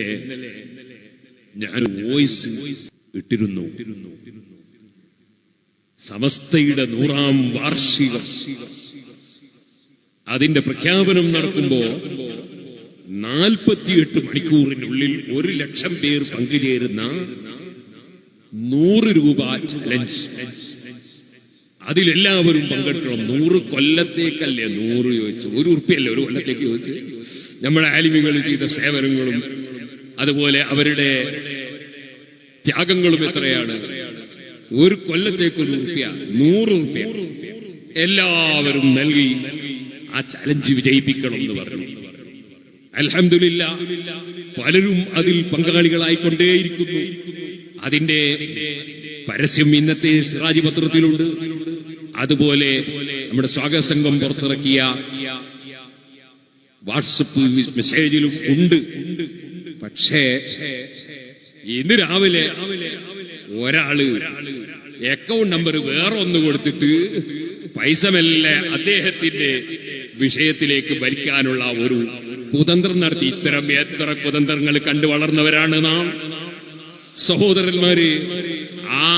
ഇന്നലെ ഞാൻ വോയിസ് ഇട്ടിരുന്നു. സമസ്തയുടെ നൂറാം വാർഷിക. അതിന്റെ പ്രഖ്യാപനം നടക്കുമ്പോ നാൽപ്പത്തിയെട്ട് മണിക്കൂറിനുള്ളിൽ ഒരു ലക്ഷം പേർ പങ്കുചേരുന്ന നൂറ് രൂപ ചലഞ്ച് അതിലെല്ലാവരും പങ്കെടുക്കണം. നൂറ് കൊല്ലത്തേക്കല്ലേ? നൂറ് ചോദിച്ചു. ഒരു ഉറുപ്പിയല്ലേ? ഒരു കൊല്ലത്തേക്ക് ചോദിച്ചു. നമ്മുടെ ആലിമികൾ ചെയ്ത സേവനങ്ങളും അതുപോലെ അവരുടെ ത്യാഗങ്ങളും എത്രയാണ്? ഒരു കൊല്ലത്തേക്ക് ഒരു റുപ്യ നൂറ് റുപ്യ. എല്ലാവരും നൽകി ആ ചലഞ്ച് വിജയിപ്പിക്കണം എന്ന് പറഞ്ഞു. അലഹമില്ല പലരും അതിൽ പങ്കാളികളായിക്കൊണ്ടേയിരിക്കുന്നു. അതിന്റെ പരസ്യം ഇന്നത്തെ സിറാജ് പത്രത്തിലുണ്ട്. അതുപോലെ നമ്മുടെ സ്വാഗത സംഘം പുറത്തിറക്കിയ വാട്സപ്പ് മെസ്സേജിലും ഉണ്ട്. പക്ഷേ ഇന്ന് രാവിലെ ഒരാൾ അക്കൗണ്ട് നമ്പർ വേറെ ഒന്ന് കൊടുത്തിട്ട് പൈസ മെല്ലെ അദ്ദേഹത്തിന്റെ വിഷയത്തിലേക്ക് ഭരിക്കാനുള്ള ഒരു കുതന്ത്രം നടത്തി. ഇത്തരം എത്ര കുതന്ത്രങ്ങൾ കണ്ടു വളർന്നവരാണ് നാം. സഹോദരന്മാര് ആ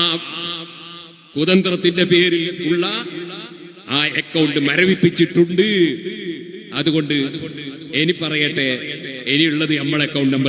കുതന്ത്രത്തിന്റെ പേരിൽ ഉള്ള ആ അക്കൗണ്ട് മരവിപ്പിച്ചിട്ടുണ്ട്. അതുകൊണ്ട് ഇനി പറയട്ടെ ഇനിയുള്ളത് നമ്മളെ അക്കൗണ്ട് നമ്പർ